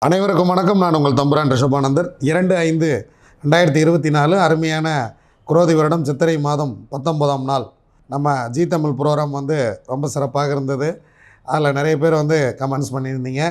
அனைவருக்கும் வணக்கம். நான் உங்கள் தம்புரான் ரிஷபானந்தர். இரண்டு ஐந்து ரெண்டாயிரத்தி இருபத்தி நாலு அருமையான குரோதி வருடம் சித்திரை மாதம் பத்தொன்பதாம் நாள். நம்ம ஜீ தமிழ் ப்ரோக்ராம் வந்து ரொம்ப சிறப்பாக இருந்தது. அதில் நிறைய பேர் வந்து கமெண்ட்ஸ் பண்ணியிருந்தீங்க.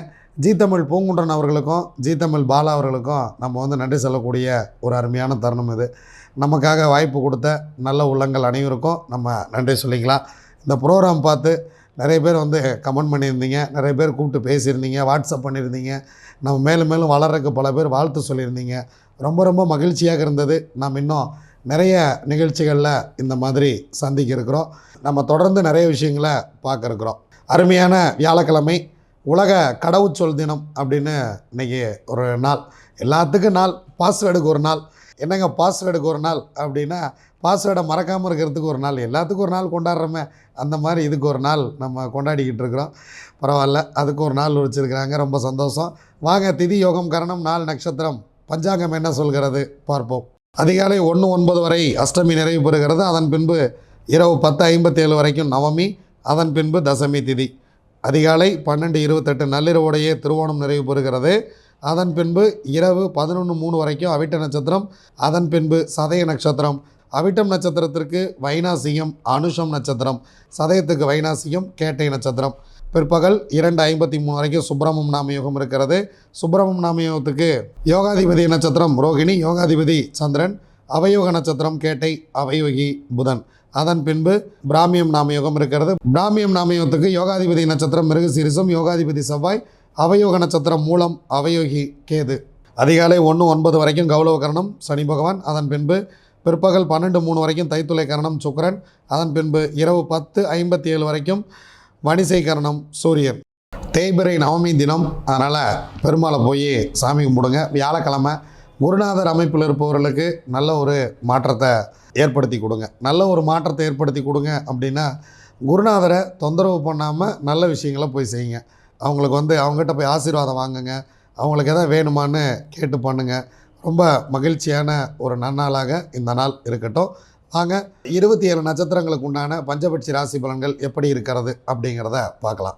ஜீ தமிழ் பூங்குன்றன் அவர்களுக்கும் ஜீ தமிழ் பாலா அவர்களுக்கும் நம்ம வந்து நன்றி சொல்லக்கூடிய ஒரு அருமையான தருணம் இது. நமக்காக வாய்ப்பு கொடுத்த நல்ல உள்ளங்கள் அனைவருக்கும் நம்ம நன்றி சொல்லிக்கலாம். இந்த ப்ரோக்ராம் பார்த்து நிறைய பேர் வந்து கமெண்ட் பண்ணியிருந்தீங்க நிறைய பேர் கூப்பிட்டு பேசியிருந்தீங்க வாட்ஸ்அப் பண்ணியிருந்தீங்க நம்ம மேலும் மேலும் வளர்றதுக்கு பல பேர் வாழ்த்து சொல்லியிருந்தீங்க. ரொம்ப ரொம்ப மகிழ்ச்சியாக இருந்தது. நாம் இன்னும் நிறைய நிகழ்ச்சிகளில் இந்த மாதிரி சந்திக்க இருக்கிறோம். நம்ம தொடர்ந்து நிறைய விஷயங்களை பார்க்க இருக்கிறோம். அருமையான வியாழக்கிழமை. உலக கடவுச்சொல் தினம் அப்படின்னு இன்றைக்கி ஒரு நாள். எல்லாத்துக்கும் நாள். பாஸ்வேர்டுக்கு ஒரு நாள். என்னங்க பாஸ்வேர்டுக்கு ஒரு நாள் அப்படின்னா பாஸ்வேர்டை மறக்காமல் இருக்கிறதுக்கு ஒரு நாள். எல்லாத்துக்கும் ஒரு நாள் கொண்டாடுறோமே. அந்த மாதிரி இதுக்கு ஒரு நாள் நம்ம கொண்டாடிக்கிட்டு இருக்கிறோம். பரவாயில்ல. அதுக்கு ஒரு நாள் வச்சுருக்கிறாங்க. ரொம்ப சந்தோஷம். வாங்க திதி யோகம் கரணம் நாள் நட்சத்திரம். பஞ்சாங்கம் என்ன சொல்கிறது? பார்ப்போம். அதிகாலை ஒன்று ஒன்பது வரை அஷ்டமி நிறைவு பெறுகிறது. அதன் பின்பு இரவு பத்து ஐம்பத்தேழு வரைக்கும் நவமி. அதன் பின்பு தசமி திதி. அதிகாலை பன்னெண்டு இருபத்தெட்டு நள்ளிரவோடையே திருவோணம் நிறைவு பெறுகிறது. அதன் பின்பு இரவு பதினொன்று மூணு வரைக்கும் அவிட்ட நட்சத்திரம் அதன் பின்பு சதய நட்சத்திரம். அவிட்டம் நட்சத்திரத்திற்கு வைனாசியம் அனுஷம் நட்சத்திரம். சதயத்துக்கு வைனாசியம் கேட்டை நட்சத்திரம். பிற்பகல் இரண்டு ஐம்பத்தி மூணு வரைக்கும் சுப்பிரமம் நாம யோகம் இருக்கிறது. சுப்பிரமம் நாம யோகத்துக்கு யோகாதிபதி நட்சத்திரம் ரோகிணி யோகாதிபதி சந்திரன். அவயோக நட்சத்திரம் கேட்டை அவயோகி புதன். அதன் பின்பு பிராமியம் நாமயோகம் இருக்கிறது. பிராமியம் நாமயோகத்துக்கு யோகாதிபதி நட்சத்திரம் மிருகசீரிசம் யோகாதிபதி செவ்வாய் அவயோக நட்சத்திரம் மூலம் அவயோகி கேது. அதிகாலை ஒன்று ஒன்பது வரைக்கும் கௌரவகரணம் சனி பகவான். அதன் பின்பு பிற்பகல் பன்னெண்டு மூணு வரைக்கும் தைத்துளை கரணம் சுக்கிரன். அதன் பின்பு இரவு பத்து ஐம்பத்தி ஏழு வரைக்கும் வணிசை கரணம் சூரியன். தேய்பிறை நவமி தினம். அதனால் பெருமாளை போய் சாமி கும்பிடுங்க. வியாழக்கிழமை குருநாதர் அமைப்பில் இருப்பவர்களுக்கு நல்ல ஒரு மாற்றத்தை ஏற்படுத்தி கொடுங்க. நல்ல ஒரு மாற்றத்தை ஏற்படுத்தி கொடுங்க அப்படின்னா குருநாதரை தொந்தரவு பண்ணாமல் நல்ல விஷயங்களை போய் செய்யுங்க. அவங்களுக்கு வந்து அவங்ககிட்ட போய் ஆசீர்வாதம் வாங்குங்க. அவங்களுக்கு எதாவது வேணுமான்னு கேட்டு பண்ணுங்கள் ரொம்ப மகிழ்ச்சியான ஒரு நன்னாளாக இந்த நாள் இருக்கட்டும். வாங்க இருபத்தி ஏழு நட்சத்திரங்களுக்கு உண்டான பஞ்சபட்சி ராசி பலன்கள் எப்படி இருக்கிறது அப்படிங்கிறத பார்க்கலாம்.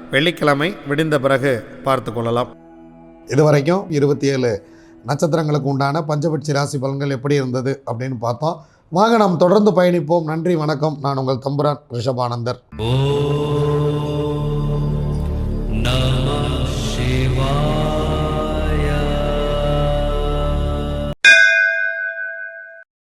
வெள்ளிக்கிழமை விடிந்த பிறகு பார்த்து கொள்ளலாம். இதுவரைக்கும் இருபத்தி ஏழு நட்சத்திரங்களுக்கு உண்டான பஞ்சபட்சி ராசி பலன்கள் எப்படி இருந்தது அப்படின்னு பார்த்தோம். வாங்க நாம் தொடர்ந்து பயணிப்போம். நன்றி வணக்கம். நான் உங்கள் தம்புரான் ரிஷபானந்தர்.